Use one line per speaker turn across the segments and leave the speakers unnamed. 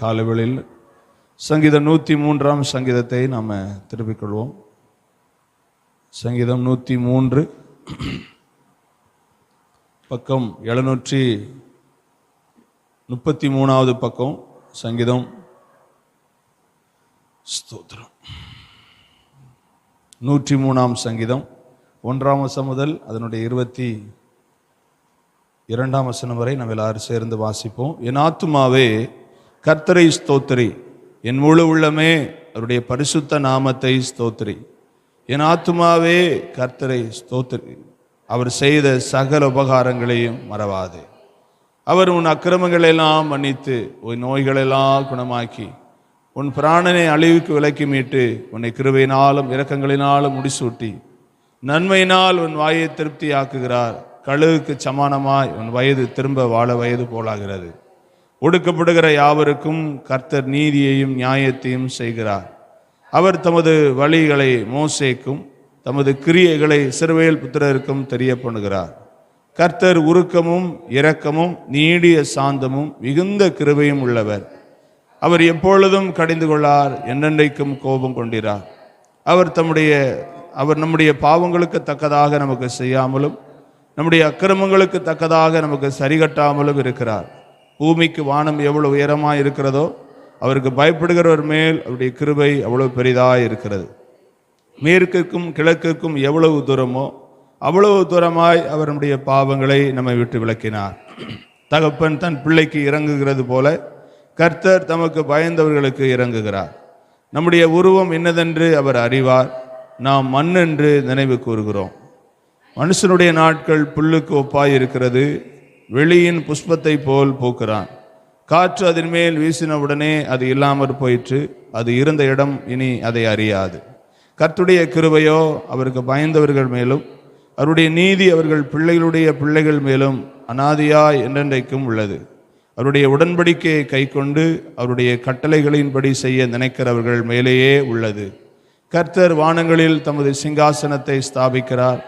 காலவெளியில் சங்கீதம் நூற்றி மூன்றாம் சங்கீதத்தை நாம் திருப்பிக் கொள்வோம். சங்கீதம் நூற்றி மூன்று. பக்கம் எழுநூற்றி முப்பத்தி மூணாவது பக்கம் சங்கீதம். ஸ்தோத்திரம். நூற்றி மூணாம் சங்கீதம். ஒன்றாம் வசம் முதல் அதனுடைய இருபத்தி இரண்டாம் வசனம் வரை நம்ம எல்லாரும் சேர்ந்து வாசிப்போம். என் ஆத்துமாவே கர்த்தரை ஸ்தோத்திரி. என் முழு உள்ளமே அவருடைய பரிசுத்த நாமத்தை ஸ்தோத்திரி. என் ஆத்துமாவே கர்த்தரை ஸ்தோத்திரி அவர் செய்த சகல உபகாரங்களையும் மறவாதே. அவர் உன் அக்கிரமங்களெல்லாம் மன்னித்து உன் நோய்களெல்லாம் குணமாக்கி உன் பிராணனை அழிவுக்கு விலக்கி மீட்டு உன்னை கிருபையினாலும் இரக்கங்களினாலும் முடிசூட்டி நன்மையினால் உன் வாயை திருப்தியாக்குகிறார். கழுவுக்கு சமானமாய் உன் வயது திரும்ப வாழ வயது போலாகிறது. ஒடுக்கப்படுகிற யாவருக்கும் கர்த்தர் நீதியையும் நியாயத்தையும் செய்கிறார். அவர் தமது வழிகளை மோசேக்கும் தமது கிரியைகளை சிறுவேல் புத்திரருக்கும் தெரிய பண்ணுகிறார் கர்த்தர் உருக்கமும் இரக்கமும் நீடிய சாந்தமும் மிகுந்த கிருபையும் உள்ளவர். அவர் எப்பொழுதும் கடிந்து கொள்ளார் என்னென்றைக்கும் கோபம் கொண்டிறார் அவர் தம்முடைய அவர் நம்முடைய பாவங்களுக்கு தக்கதாக நமக்கு செய்யாமலும் நம்முடைய அக்கிரமங்களுக்கு தக்கதாக நமக்கு சரிகட்டாமலும் இருக்கிறார். பூமிக்கு வானம் எவ்வளவு உயரமாக இருக்கிறதோ அவருக்கு பயப்படுகிறவர் மேல் அவருடைய கிருபை அவ்வளவு பெரிதாக இருக்கிறது. மேற்கிற்கும் கிழக்கிற்கும் எவ்வளவு தூரமோ அவ்வளவு தூரமாய் அவர் நம்முடைய பாவங்களை நம்மை விட்டு விளக்கினார் தகப்பன் தன் பிள்ளைக்கு இறங்குகிறது போல கர்த்தர் தமக்கு பயந்தவர்களுக்கு இறங்குகிறார். நம்முடைய உருவம் என்னதென்று அவர் அறிவார். நாம் மண் என்று நினைவு கூறுகிறோம். மனுஷனுடைய நாட்கள் புல்லுக்கு ஒப்பாய் இருக்கிறது வெளியின் புஷ்பத்தை போல் போக்குறான். காற்று அதன் மேல் வீசினவுடனே அது இல்லாமற் போயிற்று. அது இருந்த இடம் இனி அதை அறியாது. கர்த்துடைய கிருபையோ அவருக்கு பயந்தவர்கள் மேலும் அவருடைய நீதி அவர்கள் பிள்ளைகளுடைய பிள்ளைகள் மேலும் அனாதியாய் என்றென்றைக்கும் உள்ளது. அவருடைய உடன்படிக்கையை கைக்கொண்டு அவருடைய கட்டளைகளின்படி செய்ய நினைக்கிறவர்கள் மேலேயே உள்ளது. கர்த்தர் வானங்களில் தமது சிங்காசனத்தை ஸ்தாபிக்கிறார்.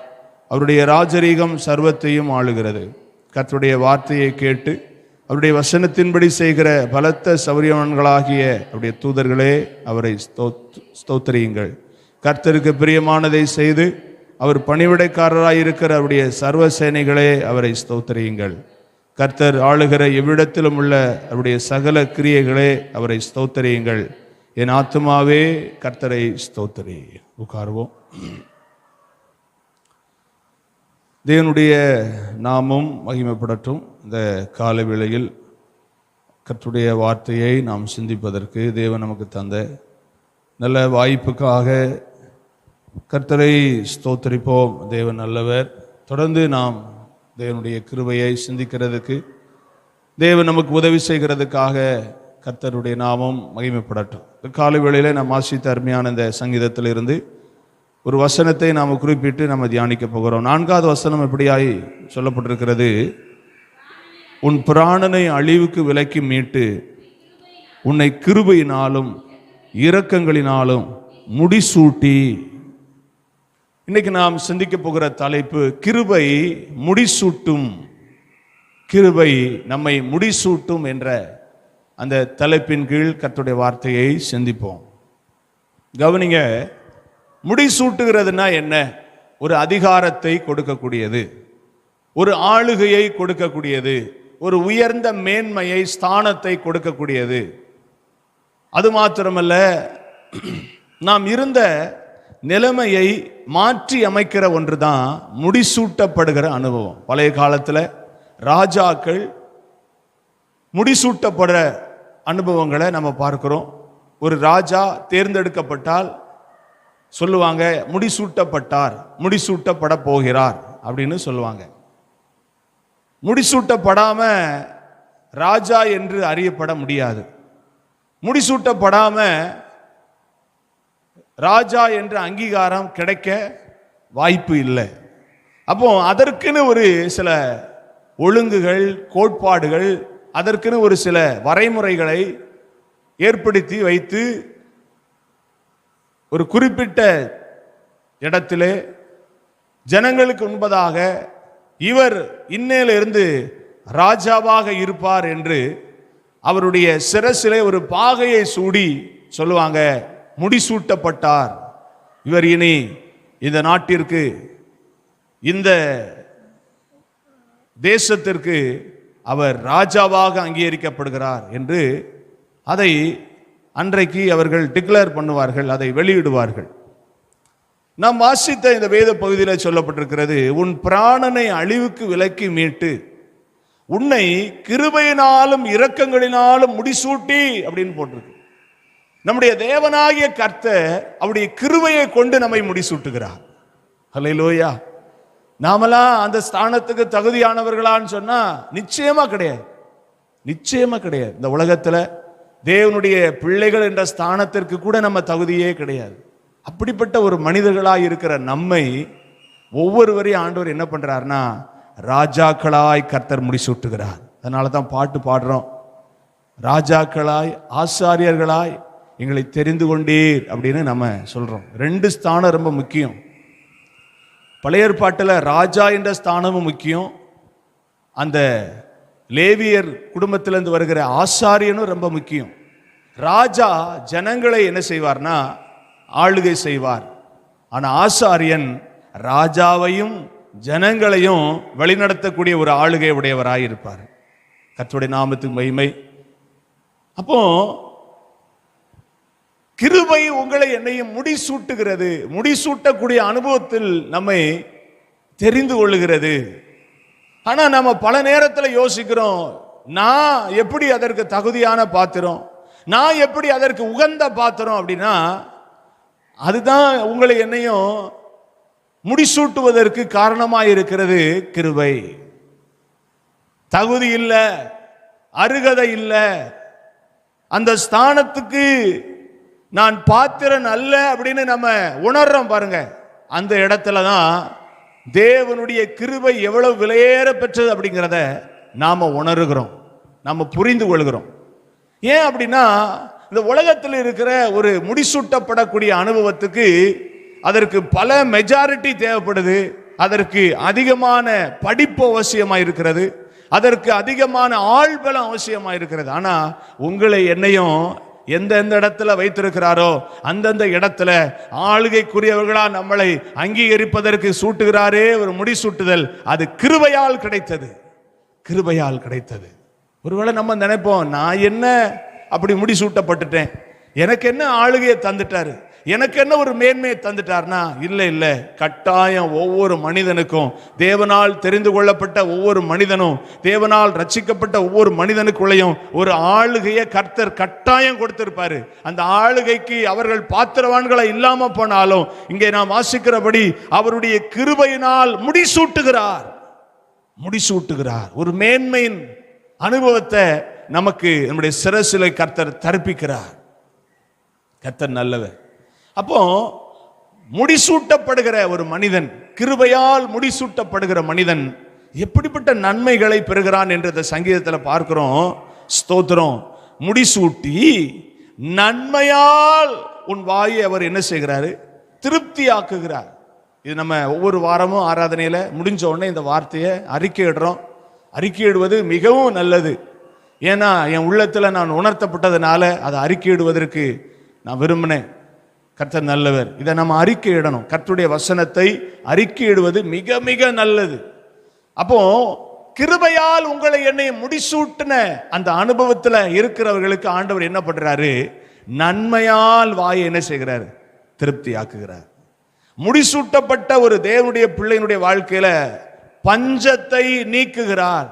அவருடைய ராஜரீகம் சர்வத்தையும் ஆளுகிறது. கர்த்தருடைய வார்த்தையை கேட்டு அவருடைய வசனத்தின்படி செய்கிற பலத்த சௌரியவன்களாகிய அவருடைய தூதர்களே அவரை ஸ்தோத் ஸ்தோத்திரியுங்கள். கர்த்தருக்கு பிரியமானதை செய்து அவர் பணிவிடைக்காரராயிருக்கிற அவருடைய சர்வ சேனைகளே அவரை ஸ்தோத்திரியுங்கள். கர்த்தர் ஆளுகிற எவ்விடத்திலும் உள்ள அவருடைய சகல கிரியைகளே அவரை ஸ்தோத்தரியுங்கள். என் ஆத்துமாவே கர்த்தரை ஸ்தோத்திரி. உட்காருவோம். தேவனுடைய நாமும் மகிமைப்படட்டும். இந்த கால வேளையில் கற்றுடைய வார்த்தையை நாம் சிந்திப்பதற்கு தேவன் நமக்கு தந்த நல்ல வாய்ப்புக்காக கர்த்தரை ஸ்தோத்தரிப்போம். தேவன் நல்லவர். தொடர்ந்து நாம் தேவனுடைய கிருபையை சிந்திக்கிறதுக்கு தேவன் நமக்கு உதவி செய்கிறதுக்காக கர்த்தருடைய நாமம் மகிமைப்படட்டும். இந்த காலை வேளையில் நாம் ஆசித்த அருமையான இந்த சங்கீதத்திலிருந்து ஒரு வசனத்தை நாம் குறிப்பிட்டு நம்ம தியானிக்க போகிறோம். நான்காவது வசனம் எப்படியாய் சொல்லப்பட்டிருக்கிறது? உன் பிராணனை அழிவுக்கு விலக்கி மீட்டு உன்னை கிருபையினாலும் இரக்கங்களினாலும் முடிசூட்டி. இன்னைக்கு நாம் சிந்திக்க போகிற தலைப்பு கிருபை முடிசூட்டும். கிருபை நம்மை முடிசூட்டும் என்ற அந்த தலைப்பின் கீழ் கத்துடைய வார்த்தையை சிந்திப்போம். கவனிங்க முடிசூட்டுகிறதுனா என்ன? ஒரு அதிகாரத்தை கொடுக்கக்கூடியது. ஒரு ஆளுகையை கொடுக்கக்கூடியது. ஒரு உயர்ந்த மேன்மையை ஸ்தானத்தை கொடுக்கக்கூடியது. அது மாத்திரமல்ல நாம் இருந்த நிலைமையை மாற்றி அமைக்கிற ஒன்று தான் முடிசூட்டப்படுகிற அனுபவம். பழைய காலத்தில் ராஜாக்கள் முடிசூட்டப்படுற அனுபவங்களை நம்ம பார்க்கிறோம். ஒரு ராஜா தேர்ந்தெடுக்கப்பட்டால் சொல்லுவாங்க முடிசூட்டப்பட்டார் முடிசூட்டப்பட போகிறார் அப்படின்னு சொல்லுவாங்க. முடிசூட்டப்படாம ராஜா என்று அறியப்பட முடியாது. முடிசூட்டப்படாம ராஜா என்ற அங்கீகாரம் கிடைக்க வாய்ப்பு இல்லை. அப்போ அதற்குன்னு ஒரு சில ஒழுங்குகள் கோட்பாடுகள் அதற்குன்னு ஒரு சில வரைமுறைகளை ஏற்படுத்தி வைத்து ஒரு குறிப்பிட்ட இடத்திலே ஜனங்களுக்கு முன்பதாக இவர் இன்னையிலிருந்து ராஜாவாக இருப்பார் என்று அவருடைய சிரசிலே ஒரு பாகையை சூடி சொல்லுவாங்க முடிசூட்டப்பட்டார். இவர் இனி இந்த நாட்டிற்கு இந்த தேசத்திற்கு அவர் ராஜாவாக அங்கீகரிக்கப்படுகிறார் என்று அதை அன்றைக்கு அவர்கள் டிக்ளேர் பண்ணுவார்கள் அதை வெளியிடுவார்கள். நாம் வாசித்த இந்த வேத பகுதியில் சொல்லப்பட்டிருக்கிறது உன் பிராணனை அழிவுக்கு விலக்கி மீட்டு உன்னை கிருபையினாலும் இரக்கங்களினாலும் முடிசூட்டி அப்படின்னு போட்டிருக்கு. நம்முடைய தேவனாகிய கர்த்தை அவருடைய கிருவையை கொண்டு நம்மை முடிசூட்டுகிறார். லோயா நாமெல்லாம் அந்த ஸ்தானத்துக்கு தகுதியானவர்களான்னு சொன்னா நிச்சயமா கிடையாது. நிச்சயமா கிடையாது. இந்த உலகத்துல தேவனுடைய பிள்ளைகள் என்ற ஸ்தானத்திற்கு கூட நம்ம தகுதியே கிடையாது. அப்படிப்பட்ட ஒரு மனிதர்களாக இருக்கிற நம்மை ஒவ்வொருவரையும் ஆண்டவர் என்ன பண்ணுறாருன்னா ராஜாக்களாய் கர்த்தர் முடிசூட்டுகிறார். அதனால தான் பாட்டு பாடுறோம். ராஜாக்களாய் ஆசாரியர்களாய் எங்களை தெரிந்து கொண்டீர் அப்படின்னு நம்ம சொல்கிறோம் ரெண்டு ஸ்தானம் ரொம்ப முக்கியம். பழைய ஏற்பாட்டில் ராஜா என்ற ஸ்தானமும் முக்கியம். அந்த லேவியர் குடும்பத்திலேருந்து வருகிற ஆசாரியனும் ரொம்ப முக்கியம். ராஜா ஜனங்களை என்ன செய்வார்னா ஆளுகை செய்வார். ஆனால் ஆசாரியன் ராஜாவையும் ஜனங்களையும் வழிநடத்தக்கூடிய ஒரு ஆளுகை உடையவராக இருப்பார். கற்றுடைய நாமத்துக்கு மகிமை. அப்போ கிருபை உங்களை என்னையும் முடிசூட்டுகிறது. முடிசூட்டக்கூடிய அனுபவத்தில் நம்மை தெரிந்து கொள்ளுகிறது. ஆனால் நம்ம பல நேரத்தில் யோசிக்கிறோம் நான் எப்படி அதற்கு தகுதியான பாத்திரம் நான் எப்படி அதற்கு உகந்த பாத்திரம் அப்படின்னா அதுதான் உங்களை என்னையும் முடிசூட்டுவதற்கு காரணமாக இருக்கிறது கிருபை. தகுதி இல்லை அருகதை இல்லை அந்த ஸ்தானத்துக்கு நான் பாத்திரன் அல்ல அப்படின்னு நம்ம உணர்றோம் பாருங்க. அந்த இடத்துல தான் தேவனுடைய கிருபை எவ்வளவு விலையேற பெற்றது அப்படிங்கிறத நாம உணர்கிறோம். நம்ம புரிந்து கொள்கிறோம். ஏன் அப்படின்னா இந்த உலகத்தில் இருக்கிற ஒரு முடிசூட்டப்படக்கூடிய அனுபவத்துக்கு அதற்கு பல மெஜாரிட்டி தேவைப்படுது. அதற்கு அதிகமான படிப்பு அவசியமாக இருக்கிறது. அதற்கு அதிகமான ஆள்பலம் அவசியமாக இருக்கிறது. ஆனால் உங்களை என்னையும் எந்தெந்த இடத்துல வைத்திருக்கிறாரோ அந்தந்த இடத்துல ஆளுகைக்குரியவர்களா நம்மளை அங்கீகரிப்பதற்கு சூட்டுகிறாரே ஒரு முடிசூட்டுதல் அது கிருபையால் கிடைத்தது. கிருபையால் கிடைத்தது. ஒருவேளை நம்ம நினைப்போம் நான் என்ன அப்படி முடிசூட்டப்பட்டுட்டேன் எனக்கு என்ன ஆளுகையை தந்துட்டாரு? எனக்கு என்ன ஒரு மேன்மையை தந்துட்டார்னா இல்லை இல்லை கட்டாயம் ஒவ்வொரு மனிதனுக்கும் தேவனால் தெரிந்து கொள்ளப்பட்ட ஒவ்வொரு மனிதனும் தேவனால் ரட்சிக்கப்பட்ட ஒவ்வொரு மனிதனுக்குள்ளேயும் ஒரு ஆளுகையை கர்த்தர் கட்டாயம் கொடுத்திருப்பாரு. அந்த ஆளுகைக்கு அவர்கள் பாத்திரவான்களை இல்லாம போனாலும் இங்கே நாம் வாசிக்கிறபடி அவருடைய கிருபையினால் முடிசூட்டுகிறார் முடிசூட்டுகிறார் ஒரு மேன்மையின் அனுபவத்தை நமக்கு நம்முடைய சிரசிலை கர்த்தர் தரிப்பிக்கிறார். கர்த்தர் நல்லவர். அப்போ முடிசூட்டப்படுகிற ஒரு மனிதன் கிருபையால் முடிசூட்டப்படுகிற மனிதன் எப்படிப்பட்ட நன்மைகளை பெறுகிறான் என்று இந்த சங்கீதத்தில் பார்க்கிறோம். ஸ்தோத்திரம். முடிசூட்டி நன்மையால் உன் வாயை அவர் என்ன செய்கிறாரு? திருப்தியாக்குகிறார். இது நம்ம ஒவ்வொரு வாரமும் ஆராதனையில் முடிஞ்ச உடனே இந்த வார்த்தையை அறிக்கையிடுறோம். அறிக்கையிடுவது மிகவும் நல்லது. ஏன்னா என் உள்ளத்தில் நான் உணர்த்தப்பட்டதுனால அதை அறிக்கையிடுவதற்கு நான் விரும்பினேன். கர்த்தர் நல்லவர். இதை நம்ம அறிக்கையிடணும். கர்த்தருடைய வசனத்தை அறிக்கையிடுவது மிக மிக நல்லது. அப்போ கிருபையால் உங்களை என்னை முடிசூட்டின அந்த அனுபவத்தில் இருக்கிறவர்களுக்கு ஆண்டவர் என்ன பண்ணுறாரு நன்மையால் வாயை என்ன செய்கிறார்? திருப்தி ஆக்குகிறார் முடிசூட்டப்பட்ட ஒரு தேவனுடைய பிள்ளையினுடைய வாழ்க்கையில பஞ்சத்தை நீக்குகிறார்.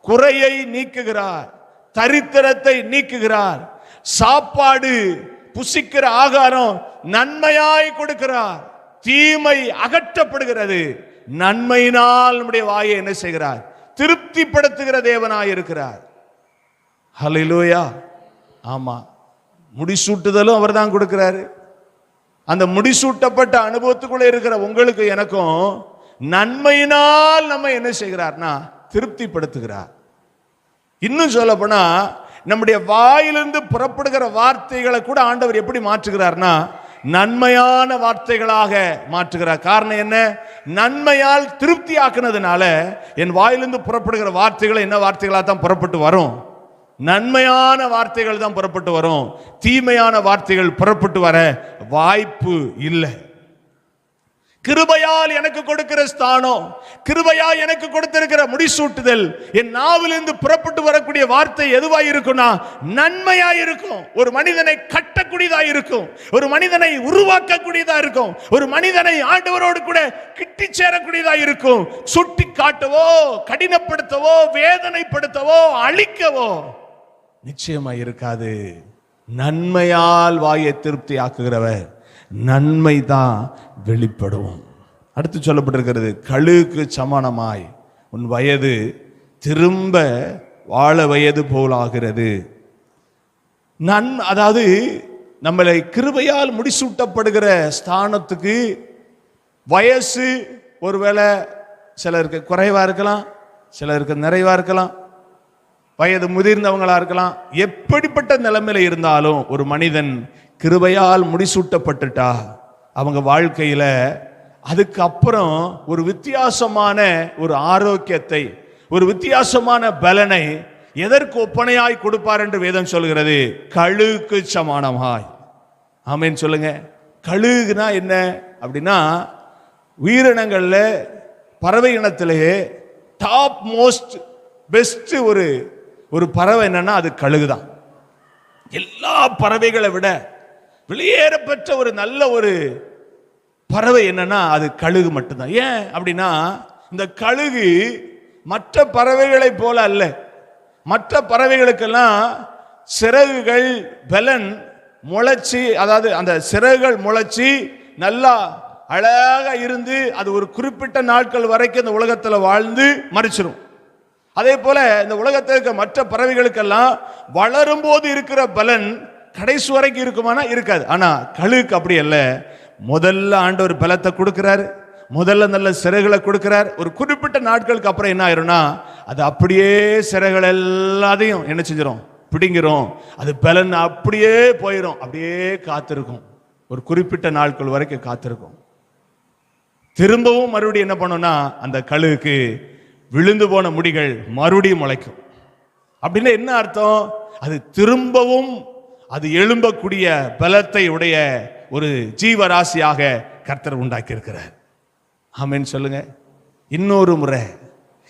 குறையை நீக்குகிறார். தரித்திரத்தை நீக்குகிறார். சாப்பாடு புசிக்கிற ஆகாரம் நன்மையாய் கொடுக்கிறார். தீமை அகற்றப்படுகிறது. நன்மையினால் நம்முடைய வாயை என்ன செய்கிறார்? திருப்திப்படுத்துகிற தேவனாய் இருக்கிறார். ஹalleluya. ஆமா. முடிசூட்டுதலும் அவர் தான் கொடுக்கிறாரு. அந்த முடிசூட்டப்பட்ட அனுபவத்துக்குள்ள இருக்கிற உங்களுக்கு எனக்கும் நன்மையினால் நம்ம என்ன செய்கிறார்னா திருப்திப்படுத்துகிறார். இன்னும் சொல்லப்போனால் நம்முடைய வாயிலிருந்து புறப்படுகிற வார்த்தைகளை கூட ஆண்டவர் எப்படி மாற்றுகிறார்னா நன்மையான வார்த்தைகளாக மாற்றுகிறார். காரணம் என்ன? நன்மையால் திருப்தி ஆக்குனதுனால என் வாயிலிருந்து புறப்படுகிற வார்த்தைகளை என்ன வார்த்தைகளாக தான் புறப்பட்டு வரும்? நன்மையான வார்த்தைகள் தான் புறப்பட்டு வரும். தீமையான வார்த்தைகள் புறப்பட்டு வர வாய்ப்பு இல்லை. கிருபையால் எனக்கு கொடுக்கிற ஸ்தானம் கிருபையா எனக்கு கொடுத்திருக்கிற முடிசூட்டுதல் என் நாவிலிருந்து புறப்பட்டு வரக்கூடிய வார்த்தை எதுவா இருக்கும்னா நன்மையா இருக்கும். ஒரு மனிதனை கட்டக்கூடியதா இருக்கும். ஒரு மனிதனை உருவாக்கக்கூடியதா இருக்கும். ஒரு மனிதனை ஆண்டவரோடு கூட கிட்டி சேரக்கூடியதா இருக்கும். சுட்டி காட்டவோ கடினப்படுத்தவோ வேதனைப்படுத்தவோ அழிக்கவோ நிச்சயமா இருக்காது. நன்மையால் வாயை திருப்தி ஆக்குகிறவர் நன்மை தான் வெளிப்படும். அடுத்து சொல்லப்பட்டிருக்கிறது கழுவுக்கு சமானமாய் உன் வயது திரும்ப வாழ வயது போலாகிறது. நன் அதாவது நம்மளை கிருபையால் முடிசூட்டப்படுகிற ஸ்தானத்துக்கு வயசு ஒருவேளை சிலருக்கு குறைவாக இருக்கலாம் சிலருக்கு நிறைவாக இருக்கலாம். வயது முதிர்ந்தவங்களா இருக்கலாம். எப்படிப்பட்ட நிலைமையில இருந்தாலும் ஒரு மனிதன் கிருபையால் முடிசூட்டப்பட்டுட்டா அவங்க வாழ்க்கையில அதுக்கப்புறம் ஒரு வித்தியாசமான ஒரு ஆரோக்கியத்தை ஒரு வித்தியாசமான பலனை எதற்கு ஒப்பனையாய் கொடுப்பார் என்று வேதம் சொல்கிறது? கழுக்கு சமானமாய். ஆமேன்னு சொல்லுங்க. கழுகுனா என்ன? அப்படின்னா உயிரினங்கள்ல பறவை இனத்திலேயே டாப் மோஸ்ட் பெஸ்ட் ஒரு ஒரு பறவை என்னன்னா அது கழுகுதான். எல்லா பறவைகளை விட வெளியேறப்பெற்ற ஒரு நல்ல ஒரு பறவை என்னன்னா அது கழுகு மட்டும்தான். ஏன் அப்படின்னா இந்த கழுகு மற்ற பறவைகளைப் போல அல்ல. மற்ற பறவைகளுக்கெல்லாம் சிறகுகள் பலன் முளைச்சி அதாவது அந்த சிறகுகள் முளைச்சி நல்லா அழகாக இருந்து அது ஒரு குறிப்பிட்ட நாட்கள் வரைக்கும் இந்த உலகத்தில் வாழ்ந்து மறிச்சிரும் அதே போல இந்த உலகத்தில் இருக்க மற்ற பறவைகளுக்கெல்லாம் வளரும் போது இருக்கிற பலன் கடைசி வரைக்கும் இருக்குமானா இருக்காது. ஆனா கழுக்கு அப்படி அல்ல. முதல்ல ஆண்டவர் பலத்தை கொடுக்கிறாரு. முதல்ல நல்ல சிறைகளை கொடுக்கிறார். ஒரு குறிப்பிட்ட நாட்களுக்கு அப்புறம் என்ன ஆயிரும்னா அது அப்படியே சிறைகள் எல்லாத்தையும் என்ன செஞ்சிடும் பிடிங்கிறோம் அது பலன் அப்படியே போயிடும் அப்படியே காத்திருக்கும். ஒரு குறிப்பிட்ட நாட்கள் வரைக்கும் காத்திருக்கும். திரும்பவும் மறுபடியும் என்ன பண்ணும்னா அந்த கழுகுக்கு விழுந்து போன முடிகள் மறுபடியும் முளைக்கும். அப்படின்னா என்ன அர்த்தம்? அது திரும்பவும் அது எழும்பக்கூடிய பலத்தை உடைய ஒரு ஜீவராசியாக கர்த்தர் உண்டாக்கி இருக்கிறார் ஆமேன்னு சொல்லுங்க. இன்னொரு முறை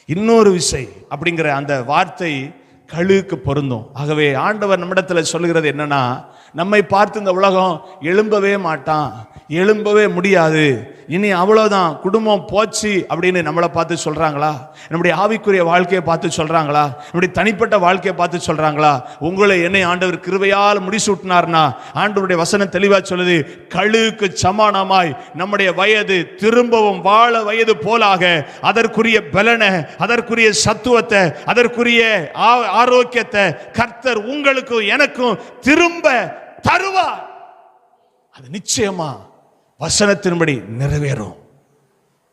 இன்னொரு விசை அப்படிங்கிற அந்த வார்த்தை கழுவுக்கு பொருந்தும். ஆகவே ஆண்டவர் நம்மிடத்தில் சொல்லுகிறது என்னன்னா நம்மை பார்த்து இந்த உலகம் எழும்பவே மாட்டான். எழும்பவே முடியாது. இனி அவ்வளவுதான். குடும்பம் போச்சு அப்படின்னு நம்மளை பார்த்து சொல்றாங்களா? நம்முடைய ஆவிக்குரிய வாழ்க்கையை பார்த்து சொல்றாங்களா? நம்முடைய தனிப்பட்ட வாழ்க்கையை பார்த்து சொல்றாங்களா? உங்களை என்னை ஆண்டவர் கிருவையால் முடிசூட்டினார்னா ஆண்டவருடைய வசனம் தெளிவா சொல்லுது கழுவுக்கு சமானமாய் நம்முடைய வயது திரும்பவும் வாழ வயது போலாக அதற்குரிய பலனை அதற்குரிய சத்துவத்தை அதற்குரிய ஆ- ஆரோக்கியத்தை கர்த்தர் உங்களுக்கும் எனக்கும் திரும்ப தருவார். அது நிச்சயமா. வசனத்தின்படி நிறைவேறும்.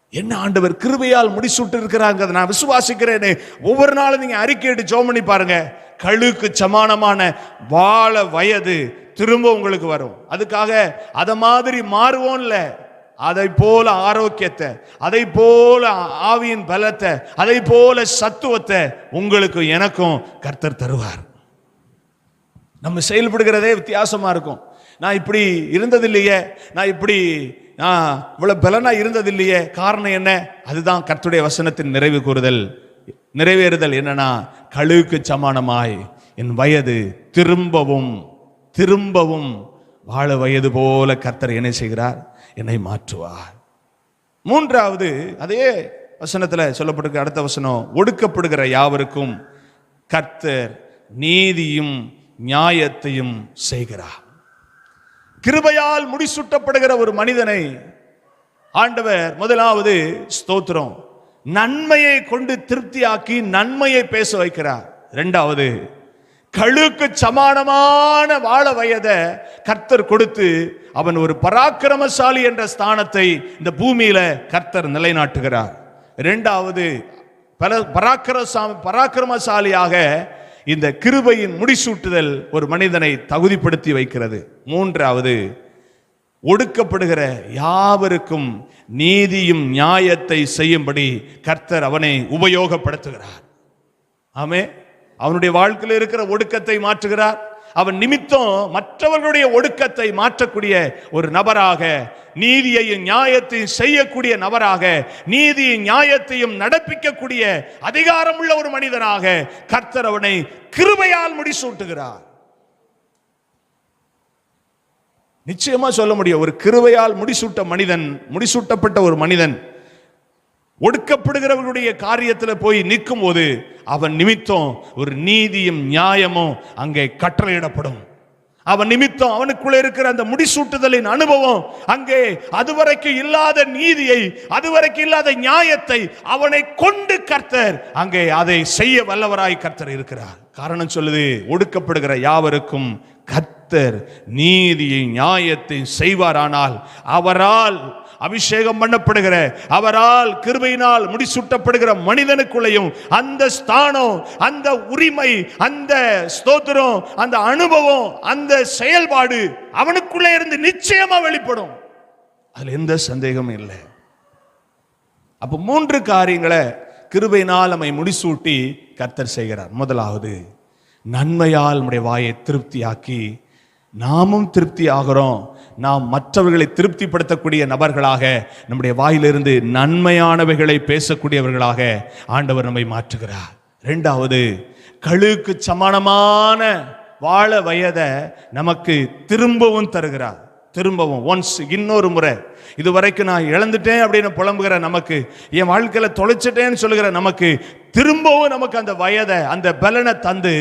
என்ன ஆண்டவர் கிருபையால் முடிசூட்டு இருக்கிறாங்க நான் விசுவாசிக்கிறேனே. ஒவ்வொரு நாளும் நீங்க அறிக்கையிட்டு ஜோம் பண்ணி பாருங்க. கழுக்கு சமானமான வாழ வயது திரும்ப உங்களுக்கு வரும். அதுக்காக அதை மாதிரி மாறுவோம்ல. அதை போல ஆரோக்கியத்தை அதை போல ஆவியின் பலத்தை அதை போல சத்துவத்தை உங்களுக்கும் எனக்கும் கர்த்தர் தருவார். நம்ம செயல்படுகிறதே வித்தியாசமா இருக்கும். நான் இப்படி இருந்ததில்லையே நான் இப்படி நான் இவ்வளோ பலனா இருந்ததில்லையே காரணம் என்ன? அதுதான் கர்த்தருடைய வசனத்தின் நிறைவு கூறுதல். நிறைவேறுதல் என்னன்னா கழுவுக்கு சமானமாய் என் வயது திரும்பவும் திரும்பவும் வாழ வயது போல கர்த்தர் என்ன செய்கிறார் என்னை மாற்றுவார். மூன்றாவது அதே வசனத்தில் சொல்லப்பட்டிருக்க அடுத்த வசனம் ஒடுக்கப்படுகிற யாவருக்கும் கர்த்தர் நீதியும் நியாயத்தையும் செய்கிறார். கிருபையால் முடிசூட்டப்படுகிற ஒரு மனிதனை ஆண்டவர் முதலாவது ஸ்தோத்திரம். நன்மையை கொண்டு திருப்தியாக்கி நன்மையை பேச வைக்கிறார். இரண்டாவது கழுக்கு சமானமான வாழ வயதை கர்த்தர் கொடுத்து அவன் ஒரு பராக்கிரமசாலி என்ற ஸ்தானத்தை இந்த பூமியில கர்த்தர் நிலைநாட்டுகிறார். இரண்டாவது பல பராக்கிரசாமி பராக்கிரமசாலியாக இந்த கிருபையின் முடிசூட்டுதல் ஒரு மனிதனை தகுதிப்படுத்தி வைக்கிறது. மூன்றாவது ஒடுக்கப்படுகிற யாவருக்கும் நீதியும் நியாயத்தை செய்யும்படி கர்த்தர் அவனை உபயோகப்படுத்துகிறார். ஆமே அவனுடைய வாழ்க்கையில் இருக்கிற ஒடுக்கத்தை மாற்றுகிறார். அவன் நிமித்தம் மற்றவர்களுடைய ஒடுக்கத்தை மாற்றக்கூடிய ஒரு நபராக நீதியையும் நியாயத்தையும் செய்யக்கூடிய நபராக நீதியும் நியாயத்தையும் நடப்பிக்கக்கூடிய அதிகாரமுள்ள ஒரு மனிதனாக கர்த்தர் அவனை கிருபையால் முடிசூட்டுகிறார். நிச்சயமா சொல்ல முடியும் ஒரு கிருவையால் முடிசூட்ட மனிதன் முடிசூட்டப்பட்ட ஒரு மனிதன் ஒடுக்கப்படுகிறவர்களுடைய காரியத்தில் போய் நிற்கும் போது அவன் நிமித்தம் ஒரு நீதியும் நியாயமும் அங்கே கட்டளையிடப்படும். அவன் நிமித்தம் அவனுக்குள்ள இருக்கிற அந்த முடிசூட்டுதலின் அனுபவம் அங்கே அதுவரைக்கும் இல்லாத நீதியை அதுவரைக்கும் இல்லாத நியாயத்தை அவனை கொண்டு கர்த்தர் அங்கே அதை செய்ய வல்லவராய் கர்த்தர் இருக்கிறார். காரணம் சொல்லுது ஒடுக்கப்படுகிற யாவருக்கும் கர்த்தர் நீதியை நியாயத்தை செய்வாரானால் அவரால் அபிஷேகம் பண்ணப்படுகிற அவரால் கிருபையினால் முடிசூட்டப்படுகிற மனிதனுக்குள்ளேயும் அந்த ஸ்தானம் அந்த உரிமை அந்த ஸ்தோத்திரம் அந்த அனுபவம் அந்த செயல்பாடு அவனுக்குள்ளே இருந்து நிச்சயமா வெளிப்படும். அதுல எந்த சந்தேகமும் இல்லை. அப்ப மூன்று காரியங்களை கிருபையினால் நம்மை முடிசூட்டி கர்த்தர் செய்கிறார். முதலாவது நன்மையால் நம்முடைய வாயை திருப்தியாக்கி நாமும் திருப்தி ஆகிறோம். நாம் மற்றவர்களை திருப்திப்படுத்தக்கூடிய நபர்களாக நம்முடைய வாயிலிருந்து நன்மையானவைகளை பேசக்கூடியவர்களாக ஆண்டவர் நம்மை மாற்றுகிறார். ரெண்டாவது கழுக்கு சமானமான வாழ வயதை நமக்கு திரும்பவும் தருகிறார். திரும்பவும் ஒன்ஸ் இன்னொரு முறை இது வரைக்கும் நான் இழந்துட்டேன் அப்படின்னு புலம்புகிற நமக்கு என் வாழ்க்கையில் தொலைச்சிட்டேன்னு சொல்லுகிற நமக்கு திரும்பவும் நமக்கு அந்த வயதை அந்த பலனை தந்து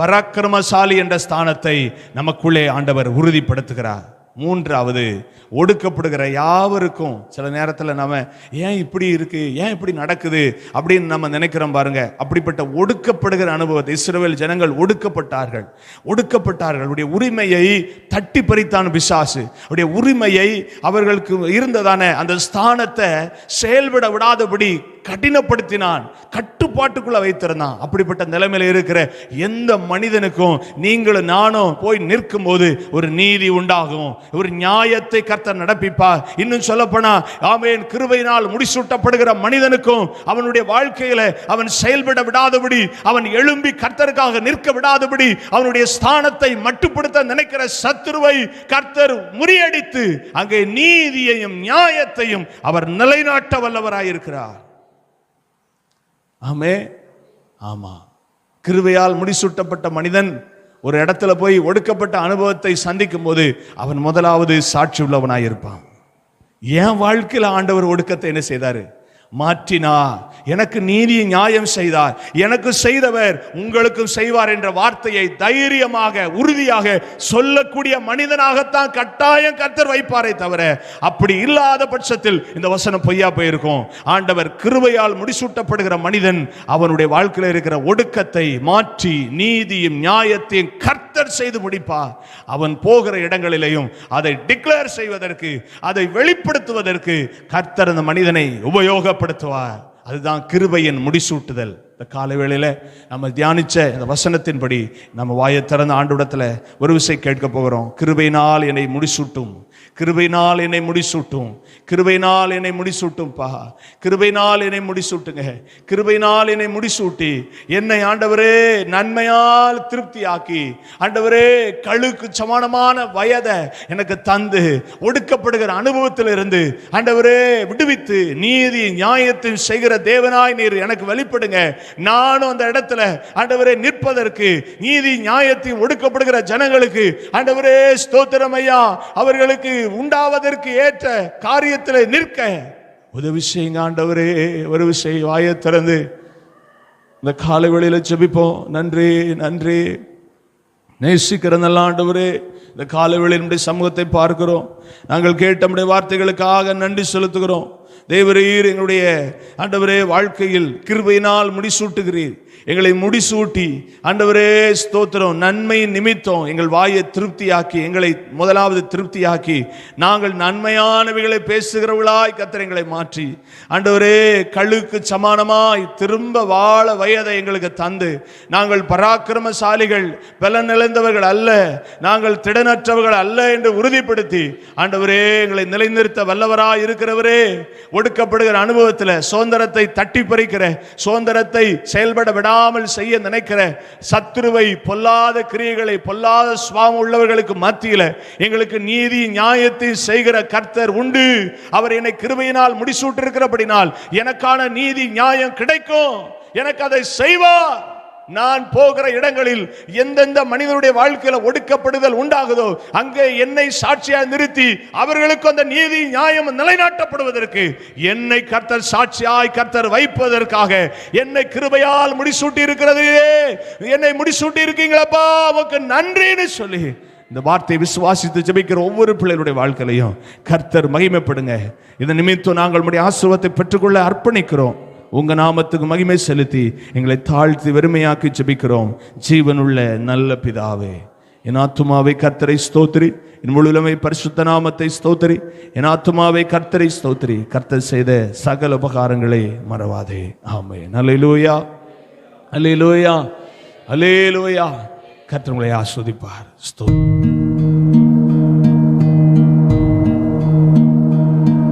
பராக்கிரமசாலி என்ற ஸ்தானத்தை நமக்குள்ளே ஆண்டவர் உறுதிப்படுத்துகிறார். மூன்றாவது ஒடுக்கப்படுகிற யாவருக்கும் சில நேரத்தில் நம்ம ஏன் இப்படி இருக்கு? ஏன் இப்படி நடக்குது? அப்படின்னு நம்ம நினைக்கிறோம் பாருங்க. அப்படிப்பட்ட ஒடுக்கப்படுகிற அனுபவத்தை இஸ்ரவேல் ஜனங்கள் ஒடுக்கப்பட்டார்கள். ஒடுக்கப்பட்டார்கள். அவருடைய உரிமையை தட்டி பறித்தான் பிசாசு. அவருடைய உரிமையை அவர்களுக்கு இருந்ததான அந்த ஸ்தானத்தை செயல்பட விடாதபடி கடினப்படுத்தினான் கட்டுப்பாட்டுக்குள்ள வைத்திருந்தான். அப்படிப்பட்ட நிலைமையில இருக்கிற எந்த மனிதனுக்கும் நீங்களும் நானும் போய் நிற்கும் போது ஒரு நீதி உண்டாகும். ஒரு நியாயத்தை கர்த்தர் நடப்பிப்பார். இன்னும் சொல்லப்போனா ஆமையின் கிருபையினால் முடிசூட்டப்படுகிற மனிதனுக்கும் அவனுடைய வாழ்க்கையில அவன் செயல்பட விடாதபடி அவன் எழும்பி கர்த்தருக்காக நிற்க விடாதபடி அவனுடைய ஸ்தானத்தை மட்டுப்படுத்த நினைக்கிற சத்துருவை கர்த்தர் முறியடித்து அங்கே நீதியையும் நியாயத்தையும் அவர் நிலைநாட்ட வல்லவராயிருக்கிறார். ஆமே. ஆமா. கிருவையால் முடிசூட்டப்பட்ட மனிதன் ஒரு இடத்துல போய் ஒடுக்கப்பட்ட அனுபவத்தை சந்திக்கும் போது அவன் முதலாவது சாட்சி உள்ளவனாயிருப்பான். என் வாழ்க்கையில் ஆண்டவர் ஒடுக்கத்தை என்ன செய்தாரு? மாற்றினா. எனக்கு நீதி நியாயம் செய்தார். எனக்கு செய்தவர் உங்களுக்கும் செய்வார் என்ற வார்த்தையை தைரியமாக உறுதியாக சொல்லக்கூடிய மனிதனாகத்தான் கட்டாயம் கர்த்தர் வைப்பாரே தவிர அப்படி இல்லாத பட்சத்தில் இந்த வசனம் பொய்யா போயிருக்கும். ஆண்டவர் கிருவையால் முடிசூட்டப்படுகிற மனிதன் அவனுடைய வாழ்க்கையில் இருக்கிற ஒடுக்கத்தை மாற்றி நீதியும் நியாயத்தையும் கர்த்தர் செய்து முடிப்பார். அவன் போகிற இடங்களிலேயும் அதை டிக்ளேர் செய்வதற்கு அதை வெளிப்படுத்துவதற்கு கர்த்தர் அந்த மனிதனை உபயோகப்படுத்துவார் அதுதான் கிருபையின் முடிசூட்டுதல். இந்த காலை வேளையில் நம்ம தியானிச்ச இந்த வசனத்தின்படி நம்ம வாயை திறந்த ஆண்டுடத்துல ஒரு விசை கேட்க போகிறோம். கிருபையினால் என்னை முடிசூட்டும். கிருபையினால் என்னை முடிசூட்டும். கிருபையினால் என்னை முடிசூட்டும் பா கிருபையினால் என்னை முடிசூட்டுங்க. கிருபையினால் என்னை முடிசூட்டி என்னை ஆண்டவரே நன்மையால் திருப்தியாக்கி ஆண்டவரே கழுக்கு சமானமான வயதை எனக்கு தந்து ஒடுக்கப்படுகிற அனுபவத்தில் இருந்து ஆண்டவரே விடுவித்து நீதி நியாயத்தின் செய்கிற தேவனாய் நீர் எனக்கு வெளிப்படுங்க. நானும் அந்த இடத்துல ஆண்டவரே நிற்பதற்கு நீதி நியாயத்தையும் ஒடுக்கப்படுகிற ஜனங்களுக்கு ஆண்டவரே ஸ்தோத்திரம் ஐயா. அவர்களுக்கு உண்டாவதற்கு ஏற்ற காரியத்தில் நிற்க. உதவி செய்யுங்க ஆண்டவரே ஒரு விஷயம் வாயை திறந்து. இந்த காலை வேளையில ஜெபிப்போம். நன்றி நன்றி. நேசிக்கிற நல்ல ஆண்டவரே இந்த காலை வேளையில் சமூகத்தை பார்க்கிறோம். நாங்கள் கேட்ட வார்த்தைகளுக்காக நன்றி செலுத்துகிறோம். தேவரீர் எங்களுடைய ஆண்டவரே வாழ்க்கையில் கிருபையினால் முடிசூட்டுகிறீர். எங்களை முடிசூட்டி. ஆண்டவரே ஸ்தோத்திரம். நன்மை நிமித்தம் எங்கள் வாயை திருப்தியாக்கி எங்களை முதலாவது திருப்தியாக்கி நாங்கள் நன்மையானவைகளை பேசுகிறவர்களாய் கத்தர் எங்களை மாற்றி. ஆண்டவரே கழுக்கு சமானமாய் திரும்ப வாழ வயதை எங்களுக்கு தந்து. நாங்கள் பராக்கிரமசாலிகள் பலன் நிலைந்தவர்கள் அல்ல. நாங்கள் திடனற்றவர்கள் அல்ல என்று உறுதிப்படுத்தி ஆண்டவரே எங்களை நிலைநிறுத்த வல்லவராய் இருக்கிறவரே ஒடுக்கப்படுகிற அனுபவத்தில் சுதந்திரத்தை தட்டி பறிக்கிற சுதந்திரத்தை செயல்பட இல்லாமல் செய்ய நினைக்கிற சத்துருவை பொல்லாத கிரியைகளை பொல்லாத சுவாமி உள்ளவர்களுக்கு மத்தியில் எங்களுக்கு நீதி நியாயத்தை செய்கிற கர்த்தர் உண்டு. அவர் என்னை கிருபையினால் முடிசூட்டிருக்கிறபடினால் எனக்கான நீதி நியாயம் கிடைக்கும். எனக்கு அதை செய்வார். நான் போகிற இடங்களில் எந்தெந்த மனிதனுடைய வாழ்க்கையில ஒடுக்கப்படுதல் உண்டாகுதோ அங்கே என்னை சாட்சியாக நிறுத்தி அவர்களுக்கு அந்த நீதி நியாயம் நிலைநாட்டப்படுவதற்கு என்னை கர்த்தர் சாட்சியாய் கர்த்தர் வைப்பதற்காக என்னை கிருபையால் முடிசூட்டி இருக்கிறது என்னை முடிசூட்டி இருக்கீங்களப்பா உமக்கு நன்றின்னு சொல்லி இந்த வார்த்தையை விசுவாசித்து ஜெபிக்கிற ஒவ்வொரு பிள்ளைகளுடைய வாழ்க்கையிலையும் கர்த்தர் மகிமைப்படுங்க. இதன் நிமித்தம் நாங்கள் உடைய ஆசிரவத்தை பெற்றுக்கொள்ள அர்ப்பணிக்கிறோம். உங்க நாமத்துக்கு மகிமை செலுத்தி எங்களை தாழ்த்தி வெறுமையாக்கி ஜெபிக்கிறோம். ஜீவனுள்ள நல்ல பிதாவே என் ஆத்துமாவை கர்த்தரை ஸ்தோத்திரி. என் முழுமை பரிசுத்த நாமத்தை ஸ்தோத்திரி. என் ஆத்துமாவை கர்த்தரை ஸ்தோத்திரி. கர்த்தர் செய்த சகல உபகாரங்களை மறவாதே. ஆமே நல்ல அல்லேலூயா. அல்லேலூயா. கர்த்தர் உங்களை ஆஸ்வதிப்பார். ஸ்தோ